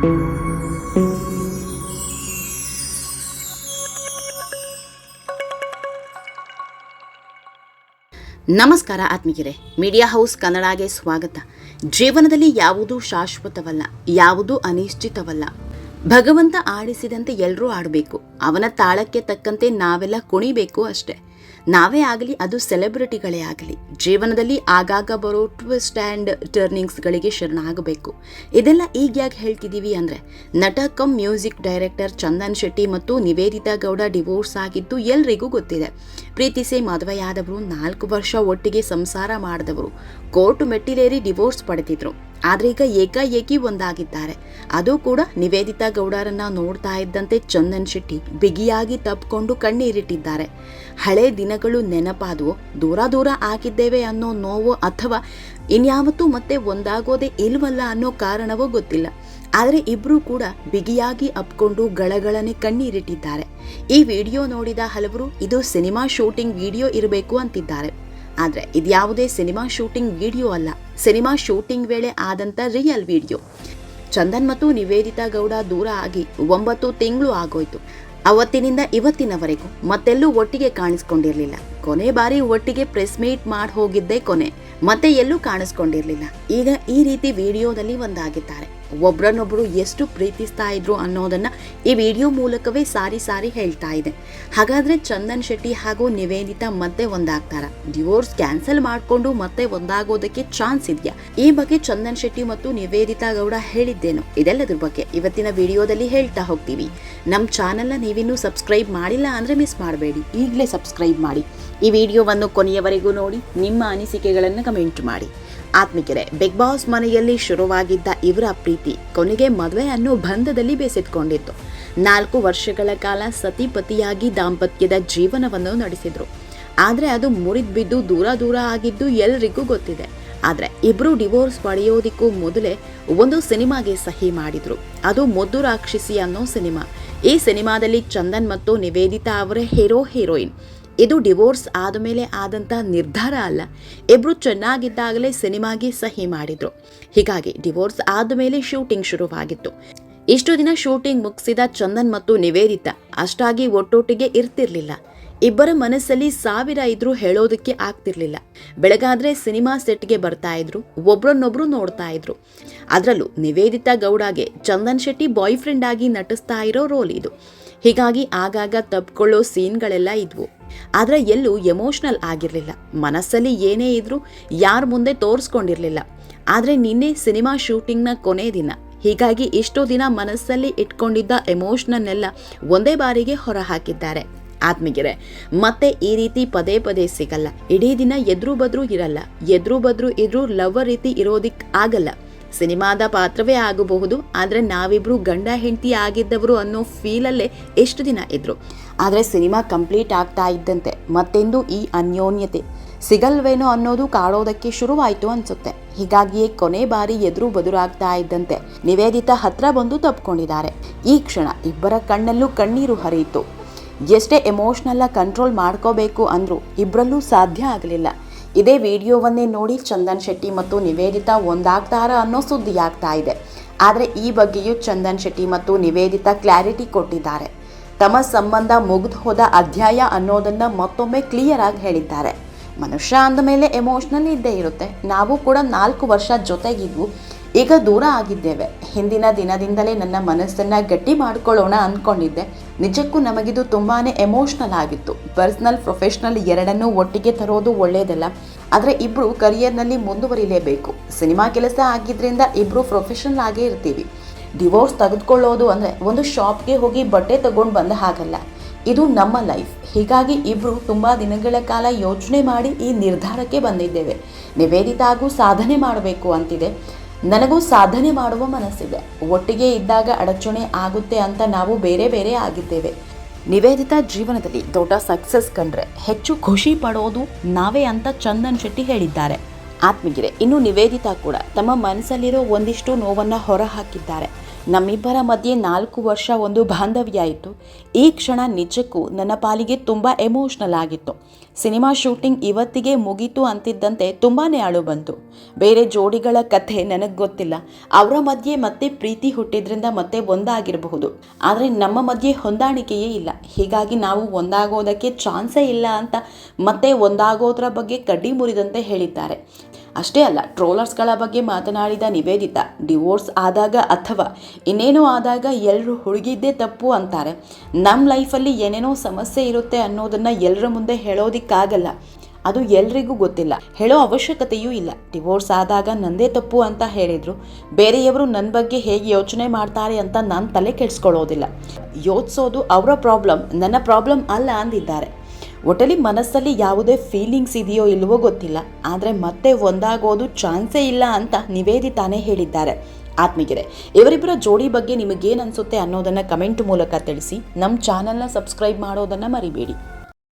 ನಮಸ್ಕಾರ ಆತ್ಮೀಯರೇ. Media house ಕನ್ನಡಗೆ ಸ್ವಾಗತ. ಜೀವನದಲ್ಲಿ ಯಾವುದು ಶಾಶ್ವತವಲ್ಲ, ಯಾವುದು ಅನಿಶ್ಚಿತವಲ್ಲ? ಭಗವಂತ ಆಡಿಸಿದಂತೆ ಎಲ್ಲರೂ ಆಡಬೇಕು. ಅವನ ತಾಳಕ್ಕೆ ತಕ್ಕಂತೆ ನಾವೆಲ್ಲ ಕುಣಿಬೇಕು ಅಷ್ಟೇ. ನಾವೇ ಆಗಲಿ, ಅದು ಸೆಲೆಬ್ರಿಟಿಗಳೇ ಆಗಲಿ, ಜೀವನದಲ್ಲಿ ಆಗಾಗ ಬರೋ ಟ್ವಿಸ್ಟ್ ಆ್ಯಂಡ್ ಟರ್ನಿಂಗ್ಸ್ಗಳಿಗೆ ಶರಣಾಗಬೇಕು. ಇದೆಲ್ಲ ಈಗ ಯಾಕೆ ಹೇಳ್ತಿದ್ದೀವಿ ಅಂದರೆ, ನಟ cum music director Chandan Shetty ಮತ್ತು ನಿವೇದಿತಾ ಗೌಡ ಡಿವೋರ್ಸ್ ಆಗಿದ್ದು ಎಲ್ರಿಗೂ ಗೊತ್ತಿದೆ. ಪ್ರೀತಿಸಿ ಮದುವೆಯಾದವರು ನಾಲ್ಕು ವರ್ಷ ಒಟ್ಟಿಗೆ ಸಂಸಾರ ಮಾಡಿದವರು. ಕೋರ್ಟ್ ಮೆಟ್ಟಿಲೇರಿ ಡಿವೋರ್ಸ್ ಪಡೆದಿದ್ರು ಆದ್ರೆ ಈಗ ಏಕಾಏಕಿ ಒಂದಾಗಿದ್ದಾರೆ. ಅದು ಕೂಡ ನಿವೇದಿತಾ ಗೌಡರನ್ನ ನೋಡ್ತಾ ಇದ್ದಂತೆ ಚಂದನ್ ಶೆಟ್ಟಿ ಬಿಗಿಯಾಗಿ ತಪ್ಪಿಕೊಂಡು ಕಣ್ಣೀರಿಟ್ಟಿದ್ದಾರೆ. ಹಳೆ ದಿನಗಳು ನೆನಪಾದವು, ದೂರ ದೂರ ಆಗಿದ್ದೇವೆ ಅನ್ನೋ ನೋವು ಅಥವಾ ಇನ್ಯಾವತ್ತೂ ಮತ್ತೆ ಒಂದಾಗೋದೇ ಇಲ್ವಲ್ಲ ಅನ್ನೋ ಕಾರಣವೋ ಗೊತ್ತಿಲ್ಲ. ಆದರೆ ಇಬ್ಬರೂ ಕೂಡ ಬಿಗಿಯಾಗಿ ಅಪ್ಕೊಂಡು ಗಳಗಳನೆ ಕಣ್ಣೀರಿಟ್ಟಿದ್ದಾರೆ. ಈ ವಿಡಿಯೋ ನೋಡಿದ ಹಲವರು, ಇದು ಸಿನಿಮಾ ಶೂಟಿಂಗ್ ವಿಡಿಯೋ ಇರಬೇಕು ಅಂತಿದ್ದಾರೆ. ಆದರೆ ಇದ್ಯಾವುದೇ ಸಿನಿಮಾ ಶೂಟಿಂಗ್ ವಿಡಿಯೋ ಅಲ್ಲ. ಸಿನಿಮಾ ಶೂಟಿಂಗ್ ವೇಳೆ ಆದಂಥ ರಿಯಲ್ ವಿಡಿಯೋ. ಚಂದನ್ ಮತ್ತು ನಿವೇದಿತಾ ಗೌಡ ದೂರ ಆಗಿ ಒಂಬತ್ತು ತಿಂಗಳು ಆಗೋಯ್ತು. ಅವತ್ತಿನಿಂದ ಇವತ್ತಿನವರೆಗೂ ಮತ್ತೆಲ್ಲೂ ಒಟ್ಟಿಗೆ ಕಾಣಿಸ್ಕೊಂಡಿರಲಿಲ್ಲ. ಕೊನೆ ಬಾರಿ ಒಟ್ಟಿಗೆ ಪ್ರೆಸ್ ಮೀಟ್ ಮಾಡಿ ಹೋಗಿದ್ದೇ ಕೊನೆ. ಮತ್ತೆ ಎಲ್ಲೂ ಕಾಣಿಸ್ಕೊಂಡಿರಲಿಲ್ಲ. ಈಗ ಈ ರೀತಿ ವಿಡಿಯೋದಲ್ಲಿ ಒಂದಾಗಿದ್ದಾರೆ. ಒಬ್ರನ್ನೊಬ್ರು ಎಷ್ಟು ಪ್ರೀತಿಸ್ತಾ ಇದ್ರು ಅನ್ನೋದನ್ನ ಈ ವಿಡಿಯೋ ಮೂಲಕವೇ ಸಾರಿ ಸಾರಿ ಹೇಳ್ತಾ ಇದೆ. ಹಾಗಾದ್ರೆ ಚಂದನ್ ಶೆಟ್ಟಿ ಹಾಗೂ ನಿವೇದಿತಾ ಮತ್ತೆ ಒಂದಾಗ್ತಾರ? ಡಿವೋರ್ಸ್ ಕ್ಯಾನ್ಸಲ್ ಮಾಡಿಕೊಂಡು ಮತ್ತೆ ಒಂದಾಗೋದಕ್ಕೆ ಚಾನ್ಸ್ ಇದೆಯಾ? ಈ ಬಗ್ಗೆ ಚಂದನ್ ಶೆಟ್ಟಿ ಮತ್ತು ನಿವೇದಿತಾ ಗೌಡ ಹೇಳಿದ್ದೇನು. ಇದೆಲ್ಲದ್ರ ಬಗ್ಗೆ ಇವತ್ತಿನ ವಿಡಿಯೋದಲ್ಲಿ ಹೇಳ್ತಾ ಹೋಗ್ತೀವಿ. ನಮ್ಮ ಚಾನೆಲ್ನ ನೀವಿನ್ನೂ ಸಬ್ಸ್ಕ್ರೈಬ್ ಮಾಡಿಲ್ಲ ಅಂದ್ರೆ ಮಿಸ್ ಮಾಡಬೇಡಿ. ಈಗಲೇ ಸಬ್ಸ್ಕ್ರೈಬ್ ಮಾಡಿ. ಈ ವಿಡಿಯೋವನ್ನು ಕೊನೆಯವರೆಗೂ ನೋಡಿ, ನಿಮ್ಮ ಅನಿಸಿಕೆಗಳನ್ನು ಕಮೆಂಟ್ ಮಾಡಿ. ಆತ್ಮಿಕರೆ ಬಿಗ್ ಬಾಸ್ ಮನೆಯಲ್ಲಿ ಶುರುವಾಗಿದ್ದ ಇವರ ಪ್ರೀತಿ ಕೊನೆಗೆ ಮದುವೆ ಅನ್ನೋ ಬಂಧದಲ್ಲಿ ಬೇಸೆತ್ಕೊಂಡಿತ್ತು ನಾಲ್ಕು ವರ್ಷಗಳ ಕಾಲ ಸತಿಪತಿಯಾಗಿ ದಾಂಪತ್ಯದ ಜೀವನವನ್ನು ನಡೆಸಿದ್ರು. ಆದರೆ ಅದು ಮುರಿದ್ ಬಿದ್ದು ದೂರ ದೂರ ಆಗಿದ್ದು ಎಲ್ರಿಗೂ ಗೊತ್ತಿದೆ. ಆದರೆ ಇಬ್ಬರು ಡಿವೋರ್ಸ್ ಪಡೆಯೋದಿಕ್ಕೂ ಮೊದಲೇ ಒಂದು ಸಿನಿಮಾಗೆ ಸಹಿ ಮಾಡಿದ್ರು. ಅದು ಮೊದ್ದು ರಾಕ್ಷಸಿ ಅನ್ನೋ ಸಿನಿಮಾ. ಈ ಸಿನಿಮಾದಲ್ಲಿ ಚಂದನ್ ಮತ್ತು ನಿವೇದಿತಾ ಅವರೇ ಹೀರೋ, ಹೀರೋಯಿನ್. ಡಿವೋರ್ಸ್ ಆದಮೇಲೆ ಆದಂತಹ ನಿರ್ಧಾರ ಅಲ್ಲ. ಇಬ್ರು ಚೆನ್ನಾಗಿದ್ದಾಗಲೇ ಸಿನಿಮಾಗೆ ಸಹಿ ಮಾಡಿದ್ರು. ಹೀಗಾಗಿ ಡಿವೋರ್ಸ್ ಆದಮೇಲೆ ಶೂಟಿಂಗ್ ಶುರುವಾಗಿತ್ತು. ಇಷ್ಟು ದಿನ ಶೂಟಿಂಗ್ ಮುಗಿಸಿದ ಚಂದನ್ ಮತ್ತು ನಿವೇದಿತಾ ಅಷ್ಟಾಗಿ ಒಟ್ಟೊಟ್ಟಿಗೆ ಇರ್ತಿರ್ಲಿಲ್ಲ. ಇಬ್ಬರ ಮನಸ್ಸಲ್ಲಿ ಸಾವಿರ ಇದ್ರೂ ಹೇಳೋದಕ್ಕೆ ಆಗ್ತಿರ್ಲಿಲ್ಲ. ಬೆಳಗಾದ್ರೆ ಸಿನಿಮಾ ಸೆಟ್ಗೆ ಬರ್ತಾ ಇದ್ರು, ಒಬ್ರನ್ನೊಬ್ರು ನೋಡ್ತಾ ಇದ್ರು. ಅದರಲ್ಲೂ ನಿವೇದಿತಾ ಗೌಡಗೆ ಚಂದನ್ ಶೆಟ್ಟಿ ಬಾಯ್ ಫ್ರೆಂಡ್ ಆಗಿ ನಟಿಸ್ತಾ ಇರೋ ರೋಲ್ ಇದು. ಹೀಗಾಗಿ ಆಗಾಗ ತಪ್ಕೊಳ್ಳೋ ಸೀನ್ಗಳೆಲ್ಲ ಇದ್ವು. ಆದರೆ ಎಲ್ಲೂ ಎಮೋಷ್ನಲ್ ಆಗಿರಲಿಲ್ಲ. ಮನಸ್ಸಲ್ಲಿ ಏನೇ ಇದ್ರೂ ಯಾರ ಮುಂದೆ ತೋರಿಸ್ಕೊಂಡಿರಲಿಲ್ಲ. ಆದರೆ ನಿನ್ನೆ ಸಿನಿಮಾ ಶೂಟಿಂಗ್ನ ಕೊನೆ ದಿನ. ಹೀಗಾಗಿ ಇಷ್ಟೋ ದಿನ ಮನಸ್ಸಲ್ಲಿ ಇಟ್ಕೊಂಡಿದ್ದ ಎಮೋಷ್ನನ್ನೆಲ್ಲ ಒಂದೇ ಬಾರಿಗೆ ಹೊರ ಹಾಕಿದ್ದಾರೆ ಆತ್ಮೀಗೆರೆ ಮತ್ತೆ ಈ ರೀತಿ ಪದೇ ಪದೇ ಸಿಗಲ್ಲ. ಇಡೀ ದಿನ ಎದುರು ಬದ್ರು ಇರಲ್ಲ. ಎದುರು ಬದ್ರು ಇದ್ರೂ ಲವರ್ ರೀತಿ ಇರೋದಿಕ್ ಆಗಲ್ಲ. ಸಿನಿಮಾದ ಪಾತ್ರವೇ ಆಗಬಹುದು, ಆದರೆ ನಾವಿಬ್ರು ಗಂಡ ಹೆಂಡತಿ ಆಗಿದ್ದವರು ಅನ್ನೋ ಫೀಲಲ್ಲೇ ಎಷ್ಟು ದಿನ ಇದ್ರು. ಆದರೆ ಸಿನಿಮಾ ಕಂಪ್ಲೀಟ್ ಆಗ್ತಾ ಇದ್ದಂತೆ, ಮತ್ತೆಂದು ಈ ಅನ್ಯೋನ್ಯತೆ. ಸಿಗಲ್ವೇನೋ ಅನ್ನೋದು ಕಾಡೋದಕ್ಕೆ ಶುರುವಾಯಿತು ಅನ್ಸುತ್ತೆ. ಹೀಗಾಗಿಯೇ ಕೊನೆ ಬಾರಿ ಎದುರು ಬದುರಾಗ್ತಾ ಇದ್ದಂತೆ, ನಿವೇದಿತಾ ಹತ್ರ ಬಂದು ತಪ್ಕೊಂಡಿದ್ದಾರೆ. ಈ ಕ್ಷಣ ಇಬ್ಬರ ಕಣ್ಣಲ್ಲೂ ಕಣ್ಣೀರು ಹರಿಯಿತು. ಎಷ್ಟೇ ಎಮೋಷ್ನಲ್ಲ ಕಂಟ್ರೋಲ್ ಮಾಡ್ಕೋಬೇಕು ಅಂದರೂ ಇಬ್ಬರಲ್ಲೂ ಸಾಧ್ಯ ಆಗಲಿಲ್ಲ. ಇದೇ ವಿಡಿಯೋವನ್ನೇ ನೋಡಿ ಚಂದನ್ ಶೆಟ್ಟಿ ಮತ್ತು ನಿವೇದಿತಾ ಒಂದಾಗ್ತಾರ ಅನ್ನೋ ಸುದ್ದಿ ಆಗ್ತಾ ಇದೆ. ಆದರೆ ಈ ಬಗ್ಗೆಯೂ ಚಂದನ್ ಶೆಟ್ಟಿ ಮತ್ತು ನಿವೇದಿತಾ ಕ್ಲಾರಿಟಿ ಕೊಟ್ಟಿದ್ದಾರೆ. ತಮ್ಮ ಸಂಬಂಧ ಮುಗಿದು ಹೋದ ಅಧ್ಯಾಯ ಅನ್ನೋದನ್ನು ಮತ್ತೊಮ್ಮೆ ಕ್ಲಿಯರ್ ಆಗಿ ಹೇಳಿದ್ದಾರೆ. ಮನುಷ್ಯ ಅಂದಮೇಲೆ ಎಮೋಷ್ನಲ್ ಇದ್ದೇ ಇರುತ್ತೆ. ನಾವು ಕೂಡ ನಾಲ್ಕು ವರ್ಷ ಜೊತೆಗಿದ್ವು ಈಗ ದೂರ ಆಗಿದ್ದೇವೆ. ಹಿಂದಿನ ದಿನದಿಂದಲೇ ನನ್ನ ಮನಸ್ಸನ್ನು ಗಟ್ಟಿ ಮಾಡಿಕೊಳ್ಳೋಣ ಅಂದ್ಕೊಂಡಿದ್ದೆ ನಿಜಕ್ಕೂ ನಮಗಿದು ತುಂಬಾ ಎಮೋಷ್ನಲ್ ಆಗಿತ್ತು. ಪರ್ಸ್ನಲ್ ಪ್ರೊಫೆಷ್ನಲ್ ಎರಡನ್ನೂ ಒಟ್ಟಿಗೆ ತರೋದು ಒಳ್ಳೆಯದಲ್ಲ ಆದರೆ ಇಬ್ಬರು ಕರಿಯರ್ನಲ್ಲಿ ಮುಂದುವರಿಲೇಬೇಕು. ಸಿನಿಮಾ ಕೆಲಸ ಆಗಿದ್ದರಿಂದ ಇಬ್ಬರು ಪ್ರೊಫೆಷನಲ್ ಆಗೇ ಇರ್ತೀವಿ. ಡಿವೋರ್ಸ್ ತೆಗೆದುಕೊಳ್ಳೋದು ಅಂದರೆ ಒಂದು ಶಾಪ್ಗೆ ಹೋಗಿ ಬಟ್ಟೆ ತಗೊಂಡು ಬಂದ ಹಾಗಲ್ಲ. ಇದು ನಮ್ಮ ಲೈಫ್ ಹೀಗಾಗಿ ಇಬ್ಬರು ತುಂಬ ದಿನಗಳ ಕಾಲ ಯೋಚನೆ ಮಾಡಿ ಈ ನಿರ್ಧಾರಕ್ಕೆ ಬಂದಿದ್ದೇವೆ. ನಿವೇದಿತಾಗೂ ಸಾಧನೆ ಮಾಡಬೇಕು ಅಂತಿದೆ. ನನಗೂ ಸಾಧನೆ ಮಾಡುವ ಮನಸ್ಸಿದೆ. ಒಟ್ಟಿಗೆ ಇದ್ದಾಗ ಅಡಚಣೆ ಆಗುತ್ತೆ ಅಂತ ನಾವು ಬೇರೆ ಬೇರೆ ಆಗಿದ್ದೇವೆ. ನಿವೇದಿತಾ ಜೀವನದಲ್ಲಿ ದೊಡ್ಡ ಸಕ್ಸಸ್ ಕಂಡ್ರೆ ಹೆಚ್ಚು ಖುಷಿ ಪಡೋದು ನಾವೇ ಅಂತ ಚಂದನ್ ಶೆಟ್ಟಿ ಹೇಳಿದ್ದಾರೆ. ಆತ್ಮಗಿರೆ ಇನ್ನು ನಿವೇದಿತಾ ಕೂಡ ತಮ್ಮ ಮನಸ್ಸಲ್ಲಿರೋ ಒಂದಿಷ್ಟು ನೋವನ್ನು ಹೊರ ಹಾಕಿದ್ದಾರೆ ನಮ್ಮಿಬ್ಬರ ಮಧ್ಯೆ ನಾಲ್ಕು ವರ್ಷ ಒಂದು ಬಾಂಧವ್ಯ ಇತ್ತು. ಈ ಕ್ಷಣ ನಿಜಕ್ಕೂ ನನ್ನ ಪಾಲಿಗೆ ತುಂಬ ಎಮೋಷ್ನಲ್ ಆಗಿತ್ತು. ಸಿನಿಮಾ ಶೂಟಿಂಗ್ ಇವತ್ತಿಗೆ ಮುಗೀತು ಅಂತಿದ್ದಂತೆ ತುಂಬಾನೇ ಅಳು ಬಂತು. ಬೇರೆ ಜೋಡಿಗಳ ಕಥೆ ನನಗೆ ಗೊತ್ತಿಲ್ಲ. ಅವರ ಮಧ್ಯೆ ಮತ್ತೆ ಪ್ರೀತಿ ಹುಟ್ಟಿದ್ರಿಂದ ಮತ್ತೆ ಒಂದಾಗಿರಬಹುದು. ಆದರೆ ನಮ್ಮ ಮಧ್ಯೆ ಹೊಂದಾಣಿಕೆಯೇ ಇಲ್ಲ. ಹೀಗಾಗಿ ನಾವು ಒಂದಾಗೋದಕ್ಕೆ ಚಾನ್ಸೇ ಇಲ್ಲ ಅಂತ ಮತ್ತೆ ಒಂದಾಗೋದ್ರ ಬಗ್ಗೆ ಕಡ್ಡಿ ಮುರಿದಂತೆ ಹೇಳಿದ್ದಾರೆ. ಅಷ್ಟೇ ಅಲ್ಲ, ಟ್ರೋಲರ್ಸ್ಗಳ ಬಗ್ಗೆ ಮಾತನಾಡಿದ ನಿವೇದಿತ, ಡಿವೋರ್ಸ್ ಆದಾಗ ಅಥವಾ ಇನ್ನೇನೋ ಆದಾಗ ಎಲ್ಲರೂ ಹುಡುಗಿದ್ದೇ ತಪ್ಪು ಅಂತಾರೆ. ನಮ್ಮ ಲೈಫಲ್ಲಿ ಏನೇನೋ ಸಮಸ್ಯೆ ಇರುತ್ತೆ ಅನ್ನೋದನ್ನು ಎಲ್ಲರ ಮುಂದೆ ಹೇಳೋದಿಕ್ಕಾಗಲ್ಲ ಅದು ಎಲ್ರಿಗೂ ಗೊತ್ತಿಲ್ಲ. ಹೇಳೋ ಅವಶ್ಯಕತೆಯೂ ಇಲ್ಲ. ಡಿವೋರ್ಸ್ ಆದಾಗ ನಂದೇ ತಪ್ಪು ಅಂತ ಹೇಳಿದ್ರು. ಬೇರೆಯವರು ನನ್ನ ಬಗ್ಗೆ ಹೇಗೆ ಯೋಚನೆ ಮಾಡ್ತಾರೆ ಅಂತ ನಾನು ತಲೆ ಕೆಡಿಸ್ಕೊಳ್ಳೋದಿಲ್ಲ. ಯೋಚಿಸೋದು ಅವರ ಪ್ರಾಬ್ಲಮ್, ನನ್ನ ಪ್ರಾಬ್ಲಮ್ ಅಲ್ಲ ಅಂದಿದ್ದಾರೆ. ಒಟ್ಟಲ್ಲಿ ಮನಸ್ಸಲ್ಲಿ ಯಾವುದೇ ಫೀಲಿಂಗ್ಸ್ ಇದೆಯೋ ಇಲ್ವೋ ಗೊತ್ತಿಲ್ಲ. ಆದರೆ ಮತ್ತೆ ಒಂದಾಗೋದು ಚಾನ್ಸೇ ಇಲ್ಲ ಅಂತ ನಿವೇದಿತಾನೇ ಹೇಳಿದ್ದಾರೆ. ಆತ್ಮೀಗೆರೆ ಇವರಿಬ್ಬರ ಜೋಡಿ ಬಗ್ಗೆ ನಿಮಗೇನು ಅನಿಸುತ್ತೆ ಅನ್ನೋದನ್ನು ಕಮೆಂಟ್ ಮೂಲಕ ತಿಳಿಸಿ. ನಮ್ಮ ಚಾನಲ್ನ ಸಬ್ಸ್ಕ್ರೈಬ್ ಮಾಡೋದನ್ನು ಮರಿಬೇಡಿ.